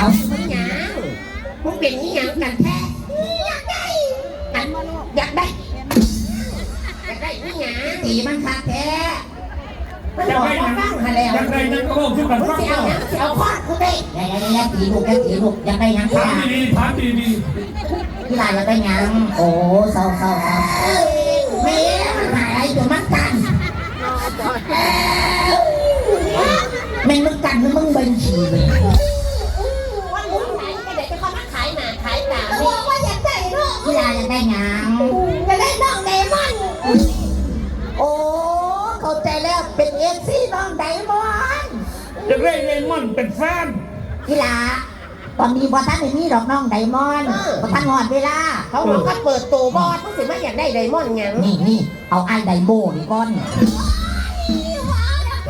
เอามึงหยังมึงเป็นนี่ยังกันแท้อยากได้อันอยากได้อยากได้นี่หยังตีมันคักแท้มันบอกว่าฟังหาแล้วยังไงนั่นก็บอกขึ้นกันมึงฟังเอาเจ้าหยังสิเอาดกูได้อย่าอย่าอย่าตีลูกอย่าตีลูกอยากได้หยังถาค่ะมดีๆถามดีพี่ลายอยากได้หยังโอ้เศร้าเศร้าเศร้าแม่มันหายอยู่มันกันแม่งมึงกันมึงเบัญชีเๆจะได้เลมอนเป็นแฟนกีฬาตอนนี้บอท่านไม่มีดอกน้องไดมอนบอท่านหอดเวลา เขาบอกก็เปิดตัวบอสรู้สึกว่าอยากได้ไดมอนด์ไงนี่นี่เอาไอ้ไดโบดีก้อน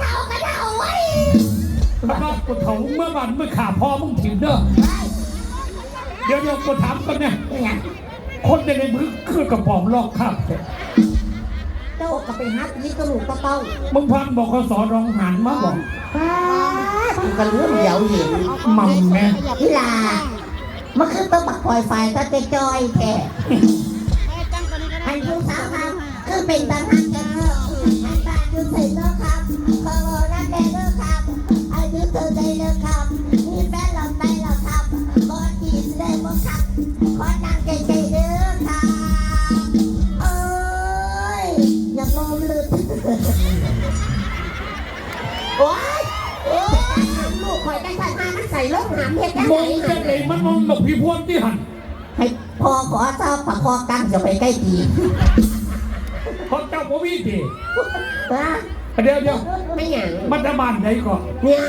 เขาก็ได้เอาไว้แล้วก็ปวดเขาเมื่อวันเมื่อขาพ่อมึงถิ่มเด้อเดี๋ยวเดี๋ยวปวดถามกันเนี่ยนี่ไงคนในในมือคือกระป๋องลอกคราบแต่เจ้า ก็ไปฮัดนี่กระลูกกระเต้ามึงพันบอกเขาสอนรองหันมาบอกป้ามันก็เลื่อมเหยาเห็นมัมแม่กีฬามันคือต้องบักปล่อยไฟตะเตจอยแค่อันยูสาวครับคือเป็นตาหัก ส่ลูกหามเห็ดได้มองจะไหนมันมองแบบพี่พวนที่หันให้พอขอเจ้าปะคอกังจะไปใกล้ตีเพราะเจ้าพ่อพี่ดีนะเดี๋ยวเดี๋ยวไม่หยังมันจะบ้านไหนก่อนเนี่ย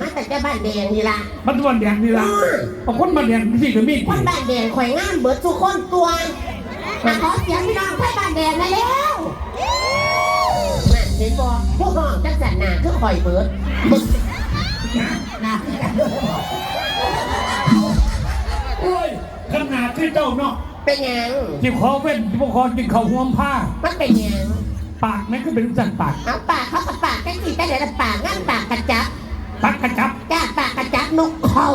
มาแต่จะบ้านแดงนี่ล่ะมันวันแดงนี่ละบางคนมาแดงที่ก็มีคนบ้านแดงข่อยงามเบิดทุกคนตัวมาขอเสียงพี่น้องไทยบ้านแดงมาแล้วนั่นเห็นบ่พวกห้องจักสันนาคือข่อยเบิดนะ โอ้ยขนาดที่เจ้าเนาะเป็นหยังที่คอเว้นที่พวกคอกินข้าวห่วงผ้า มันเป็นหยังปากแม่งก็เป็นจันปากเอาปากเขากับปากกันสิแต่เดี๋ยวปากงั้นปากกระจับปากกระจับจ้าปากกระจับนกเขา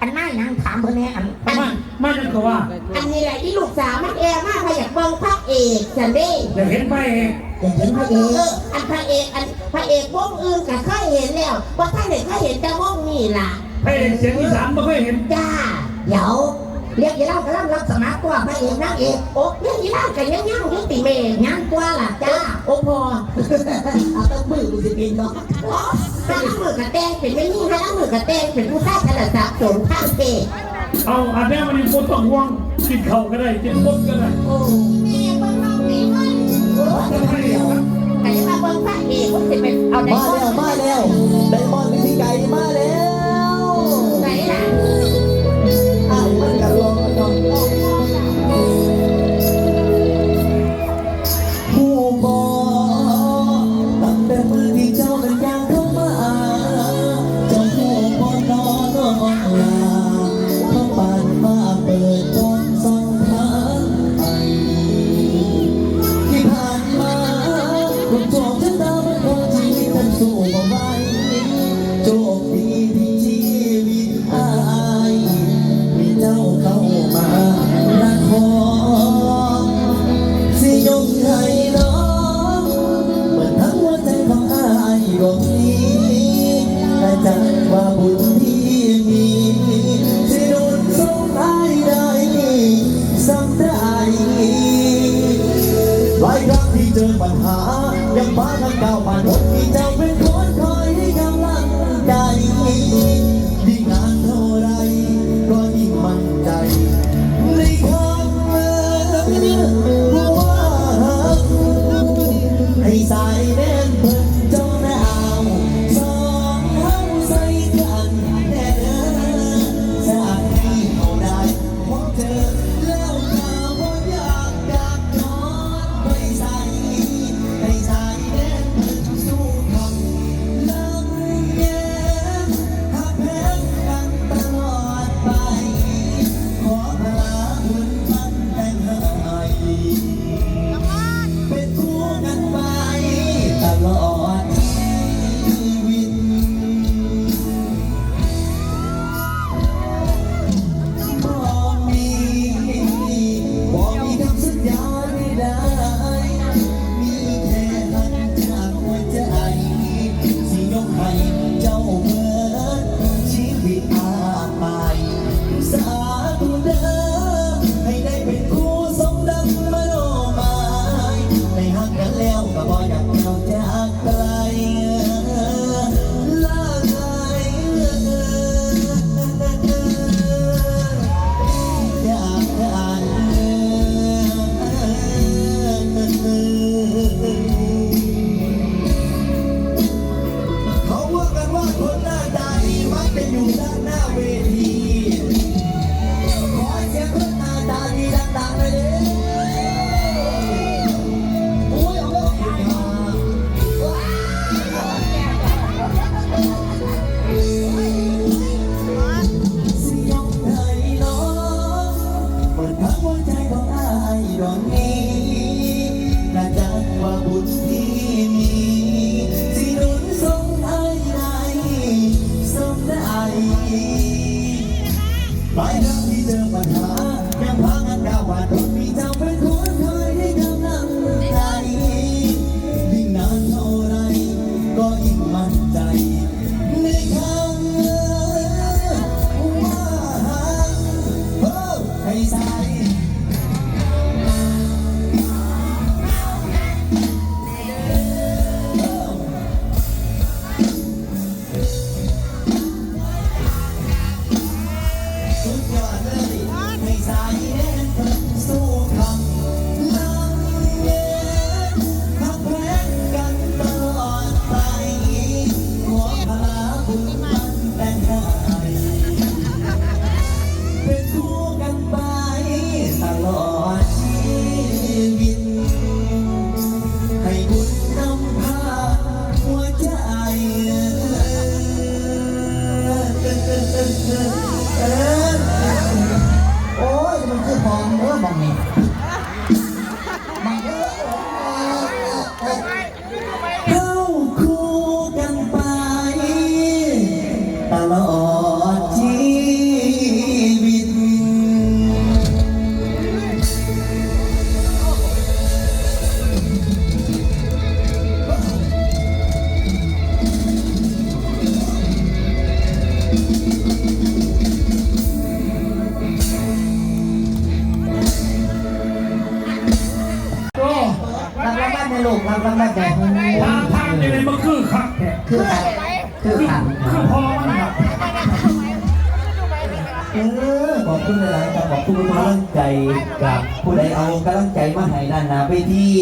อันน่ายังถามเพื่อนแน่อันทำไมไม่นั่นก็ว่าอันนี้แหละที่ลูกสาวมันแอมากมาอยากเบิ่งพระเอกจันเด้จะเห็นไหมเองอย่าเห็นพระเอเอกออันพระเอกอันพระเอกวงอื่นก็เคยเห็นแล้วว่าท่านเด็กเคยเห็นแต่วงนี่ล่ะ พระเอกเสียงอีสานไม่เคยเห็นจ้าเดี๋ยวเรียกยี่เล่ากำลังรับสมัครตัวพระเอกนางเอกโอ้เรื่องนี้เล่ากันยังยังยุติเมย์ยังตัวล่ะจ้าจ้าโอ้พอเอาต้องมือกูสิเป็นเนาะอ๋อถ้าล้างมือกระแตงเป็นไม่นี่ถ้าล้างมือกระแตงเป็นผู้ชายขนาดสับสนข้างเตะเอาอันนี้มันมีคนต้องห่วงกินข้าวก็ได้กินบดก็ได้โอ้แม่เบิ่งน้องนี่มันโอ้จะให้เหรอแต่ยังมาเบิ่งพระเอกมันจะเป็นเอาได้มาแล้วมาแล้วไดมอนด์วิ นี้แต่จังว่าบุญที่มีจะโดนสงทายได้สำได้หลายครั้งที่เจอปัญหายังพากันก้าวผ่านพ้นที่เจ้า วัลในลูกรับรางวัลแต่ทางทางยังไงมันคือคักแท้คือขันคือขันคือพอมันครับเออขอบคุณหลายๆครับขอบคุณทุกกำลังใจกับผู้ใดเอากำลังใจมาให้ด้านหน้าไปที่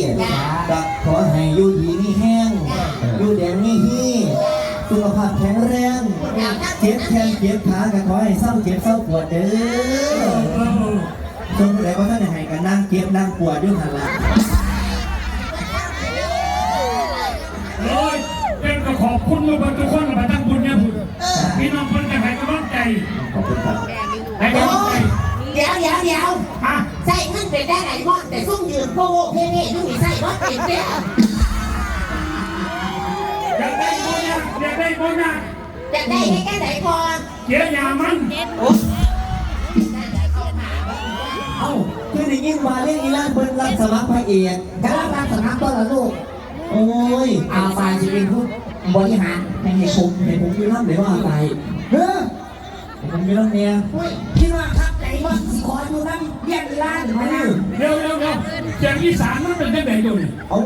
กับขอให้อยู่ดีนี่แห้งอยู่แดงนี่ฮี่สุขภาพแข็งแรงเจ็บแขนเจ็บขาก็ขอให้เศร้าเจ็บเศร้าปวดเด้อเออจนผู้ใดว่าท่านให้กันนั่งเจ็บนั่งปวดอยู่หันหละ ก็ขอบคุณทุกคนทุกคนมาตั้งบุญเนี่ยบุญพี่น้องคนจะให้กำลังใจขอบคุณครับให้กำลังใจเดี๋ยวเดี๋ยวเดี๋ยวอะใส่เงินเป็นได้ไหนมอนแต่ซุ่มยืนโพโวเพ่เพ่ยุ่งใส่มอนเป็นเด้ออยากได้โบนัสอยากได้โบนัสจะได้ให้แค่ไหนพอเกียร์ยามันเอ้าคือได้ยินว่าเรื่องอีล่างเพิ่นรับสมัครพระเอกกำลังรับสมัครตัวละลูกโอ้ยอาฟายจะเป็นผู้ บริหารให้ให้ผมให้ผมอยู่น้ำเดี๋ยว่าอะไรเฮ้อผมอยู่น้ำเนี่ยคิดว่าครับใจว่าสิขออยู่นั่งเรียนร้านม่นั่งเร็วเร็วเร็วเสียงอีสานมันเป็นยังไงอยู่เนี่ยโอ้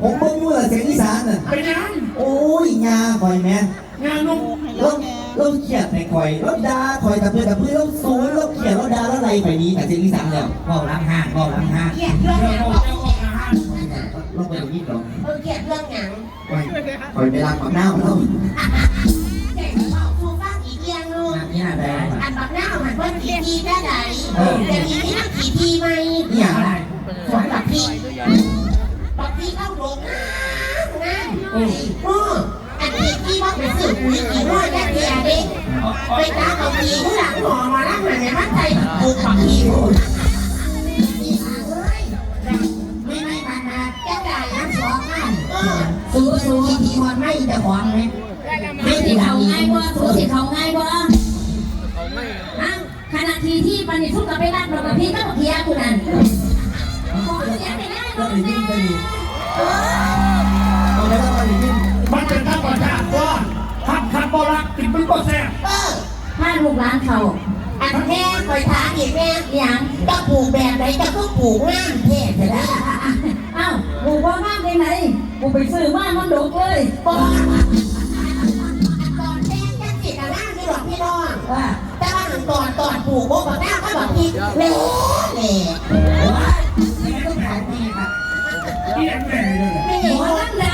ผมเบิ่งอยู่ละเสียงอีสานน่ะเป็นยังโอ้ยยาคอยแม่งานุ่มเราเราเขียดในคอยเราด่าคอยต่เพื่อต่เพื่อเราสูนเราเขียดเราด่าแล้วไรไปนี้แต่เสียงอีสานแล้วเบาล้างห้างเบาล้างห้างเก ลียดเรื่องเดี๋หยวยังเราบอกจะออกอาหารเราไปอย่างนี้หรอเออเกลียดเรื่องหยังคอยคอยไปล้างปากหน้าเราแก่เบาฟูฟังอีกเรื่องนึงนี่น่าได้อันบักหน้ามันเพิ่นขี่ทีได้ไหนแต่ทีนี้นั่งขี่ทีไหมนี่อย่างไรสวนบักพีบักพีเข้าโรงงานงานเอออันนี้ที่ว่าไปสืบปุ๋ยกี่ร้อยแค่เดียวเด็กไปตามเอาพีผู้หลังหมอมาแล้วมันในมันใจกูบักพีายกว่าสู้สิเขาง่ายกว่าอ้าวขณะที่ที่มันนี่ทุกข์กับไปรับรถกับพี่ก็บอกเทียคุณนั่นขอเสียงไปได้ก็ก็ได้ยินได้ยินเอาไปแล้วก็ได้ยินมันเป็นธรรมชาติว่าหักขัดบอรักกินมันก็แซ่บเออถ้าลูกหลานเขาอันแม่คอยถาอีกแม่อย่างจะปลูกแบบไหนจะต้องปลูกง่ามเทศจะได้อ้าวปลูกว่ามากได้ไหนกูไปซื้อมามันดกเลย หรอกพี่น้องว่าแต่ว่าหนังตอนตอนปลูกโบกแบบหน้าก็แบกพี่เละเละว้าไม่ต้องขายแม่ค่ะไม่เห็นหัวนั่นแหละ